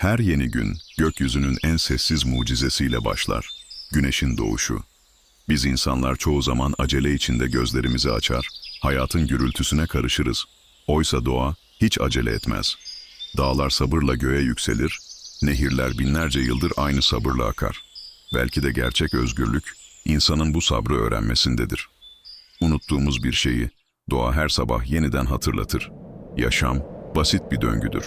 Her yeni gün gökyüzünün en sessiz mucizesiyle başlar. Güneşin doğuşu. Biz insanlar çoğu zaman acele içinde gözlerimizi açar, hayatın gürültüsüne karışırız. Oysa doğa hiç acele etmez. Dağlar sabırla göğe yükselir, nehirler binlerce yıldır aynı sabırla akar. Belki de gerçek özgürlük, insanın bu sabrı öğrenmesindedir. Unuttuğumuz bir şeyi doğa her sabah yeniden hatırlatır. Yaşam basit bir döngüdür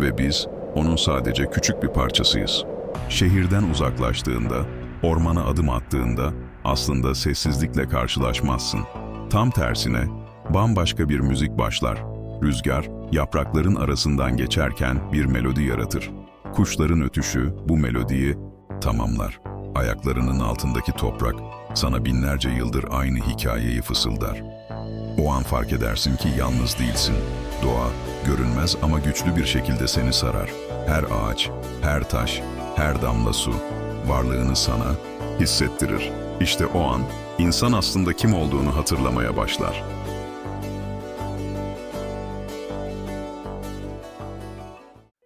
ve biz onun sadece küçük bir parçasıyız. Şehirden uzaklaştığında, ormana adım attığında aslında sessizlikle karşılaşmazsın. Tam tersine bambaşka bir müzik başlar. Rüzgar yaprakların arasından geçerken bir melodi yaratır. Kuşların ötüşü bu melodiyi tamamlar. Ayaklarının altındaki toprak sana binlerce yıldır aynı hikayeyi fısıldar. O an fark edersin ki yalnız değilsin. Doğa, görünmez ama güçlü bir şekilde seni sarar. Her ağaç, her taş, her damla su, varlığını sana hissettirir. İşte o an, insan aslında kim olduğunu hatırlamaya başlar.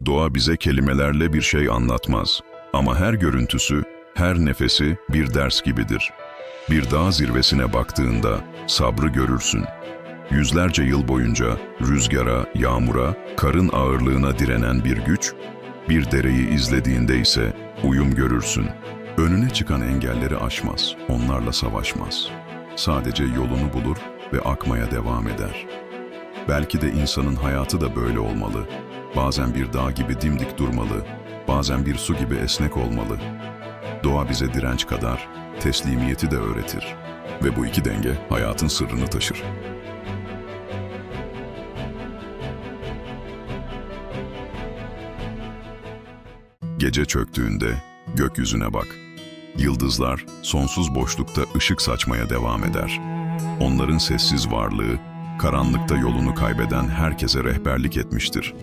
Doğa bize kelimelerle bir şey anlatmaz. Ama her görüntüsü, her nefesi bir ders gibidir. Bir dağ zirvesine baktığında sabrı görürsün. Yüzlerce yıl boyunca rüzgara, yağmura, karın ağırlığına direnen bir güç, bir dereyi izlediğinde ise uyum görürsün. Önüne çıkan engelleri aşmaz, onlarla savaşmaz. Sadece yolunu bulur ve akmaya devam eder. Belki de insanın hayatı da böyle olmalı. Bazen bir dağ gibi dimdik durmalı, bazen bir su gibi esnek olmalı. Doğa bize direnç kadar teslimiyeti de öğretir. Ve bu iki denge hayatın sırrını taşır. Gece çöktüğünde gökyüzüne bak. Yıldızlar sonsuz boşlukta ışık saçmaya devam eder. Onların sessiz varlığı, karanlıkta yolunu kaybeden herkese rehberlik etmiştir.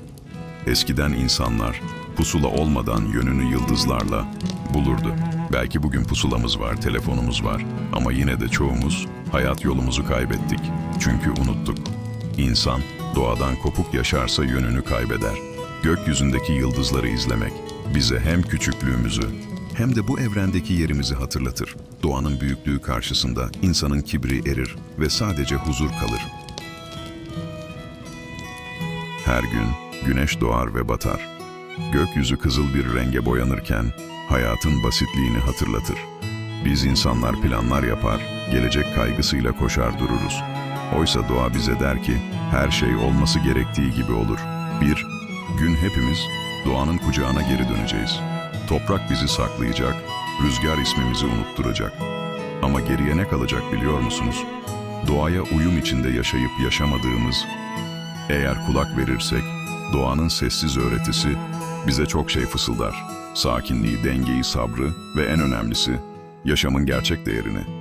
Eskiden insanlar pusula olmadan yönünü yıldızlarla bulurdu. Belki bugün pusulamız var, telefonumuz var ama yine de çoğumuz hayat yolumuzu kaybettik. Çünkü unuttuk. İnsan doğadan kopuk yaşarsa yönünü kaybeder. Gökyüzündeki yıldızları izlemek bize hem küçüklüğümüzü hem de bu evrendeki yerimizi hatırlatır. Doğanın büyüklüğü karşısında insanın kibri erir ve sadece huzur kalır. Her gün güneş doğar ve batar. Gökyüzü kızıl bir renge boyanırken hayatın basitliğini hatırlatır. Biz insanlar planlar yapar, gelecek kaygısıyla koşar dururuz. Oysa doğa bize der ki her şey olması gerektiği gibi olur. Bir, gün hepimiz doğanın kucağına geri döneceğiz. Toprak bizi saklayacak, rüzgar ismimizi unutturacak. Ama geriye ne kalacak biliyor musunuz? Doğaya uyum içinde yaşayıp yaşamadığımız, eğer kulak verirsek, doğanın sessiz öğretisi bize çok şey fısıldar. Sakinliği, dengeyi, sabrı ve en önemlisi yaşamın gerçek değerini.